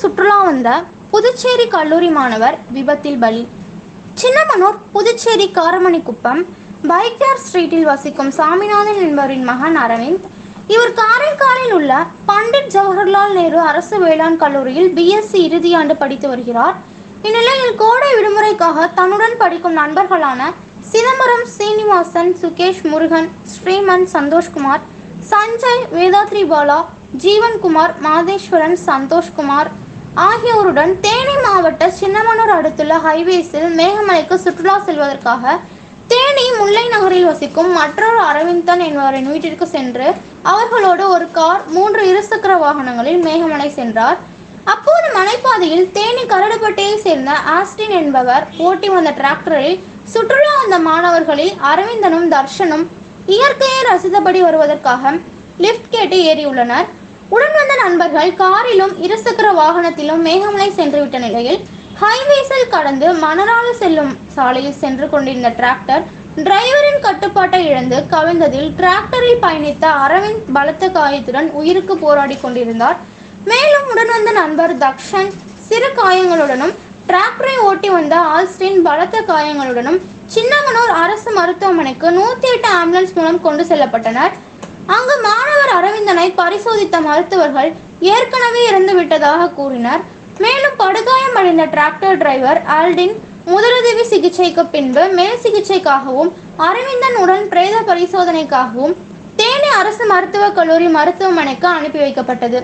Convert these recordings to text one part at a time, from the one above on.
சுற்றுலா வந்த புதுச்சேரி கல்லூரி மாணவர் விபத்தில் பலி. சின்னமனூர் புதுச்சேரி காரமணிக்குப்பம் பைக்யார் ஸ்ட்ரீட்டில் வசிக்கும் சாமிநாதன் என்பவரின் மகன் அரவிந்த் இவர் காரைக்காலில் உள்ள பண்டிட் ஜவஹர்லால் நேரு அரசு வேளாண் கல்லூரியில் பிஎஸ்சி இறுதியாண்டு படித்து வருகிறார். இந்நிலையில் கோடை விடுமுறைக்காக தன்னுடன் படிக்கும் நண்பர்களான சிதம்பரம் சீனிவாசன் சுகேஷ் முருகன் ஸ்ரீமன் சந்தோஷ்குமார் சஞ்சய் வேதாத்ரி பாலா ஜீவன்குமார் மாதேஸ்வரன் சந்தோஷ்குமார் ஆகியோருடன் தேனி மாவட்ட சின்னமனூர் அடுத்துள்ள ஹைவேஸில் மேகமலைக்கு சுற்றுலா செல்வதற்காக தேனி முல்லை நகரில் வசிக்கும் மற்றொரு அரவிந்தன் என்பவரின் வீட்டிற்கு சென்று அவர்களோடு ஒரு கார் மூன்று இருசக்கர வாகனங்களில் மேகமலை சென்றார். அப்போது மலைப்பாதையில் தேனி கரடுபட்டையை சேர்ந்த ஆஸ்டின் என்பவர் ஓட்டி வந்த டிராக்டரில் சுற்றுலா வந்த மாணவர்களில் அரவிந்தனும் தர்ஷனும் இயற்கையை ரசித்தபடி வருவதற்காக லிஃப்ட் கேட்டு ஏறியுள்ளனர். உடன் வந்த நண்பர்கள் காரிலும் இருசக்கர வாகனத்திலும் மேகமலை சென்றுவிட்ட நிலையில் ஹைவேஸில் கடந்து மணராறு செல்லும் சாலையில் சென்று கொண்டிருந்த டிராக்டர் டிரைவரின் கட்டுப்பாட்டை இழந்து கவிழ்ந்ததில் டிராக்டரில் பயணித்த அரவிந்த் பலத்த காயத்துடன் உயிருக்கு போராடி கொண்டிருந்தார். மேலும் உடன் வந்த நண்பர் தக்ஷன் சிறு காயங்களுடனும் டிராக்டரை ஓட்டி வந்த ஆல்ஸ்டின் பலத்த காயங்களுடனும் சின்னமனூர் அரசு மருத்துவமனைக்கு நூத்தி எட்டு ஆம்புலன்ஸ் மூலம் கொண்டு செல்லப்பட்டனர். அங்கு மாணவர் அரவிந்த் பரிசோதித்த மருத்துவர்கள் ஏற்கனவே இறந்து விட்டதாக கூறினர். மேலும் படுகாயமடைந்த டிராக்டர் டிரைவர் ஆல்டின் முதலுதவி சிகிச்சைக்கு பின்பு மேல் சிகிச்சைக்காகவும் அரவிந்தன் உடன் பிரேத பரிசோதனைக்காகவும் தேனி அரசு மருத்துவக் கல்லூரி மருத்துவமனைக்கு அனுப்பி வைக்கப்பட்டது.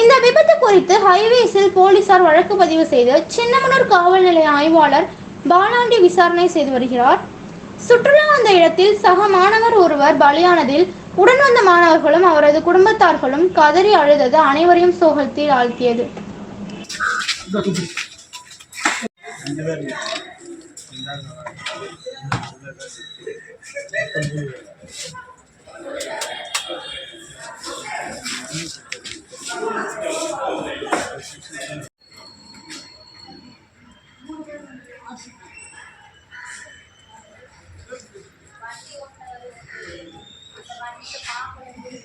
இந்த விபத்து குறித்து ஹைவேஸில் போலீசார் வழக்கு பதிவு செய்து சின்னமனூர் காவல் நிலைய ஆய்வாளர் பாலாண்டி விசாரணை செய்து வருகிறார். சுற்றுலா வந்த இடத்தில் சக மாணவர் ஒருவர் பலியானதில் உடன் வந்த மாணவர்களும் அவரது குடும்பத்தார்களும் கதறி அழுதது அனைவரையும் சோகத்தில் ஆழ்த்தியது Thank you. பார்த்து பார்க்கறது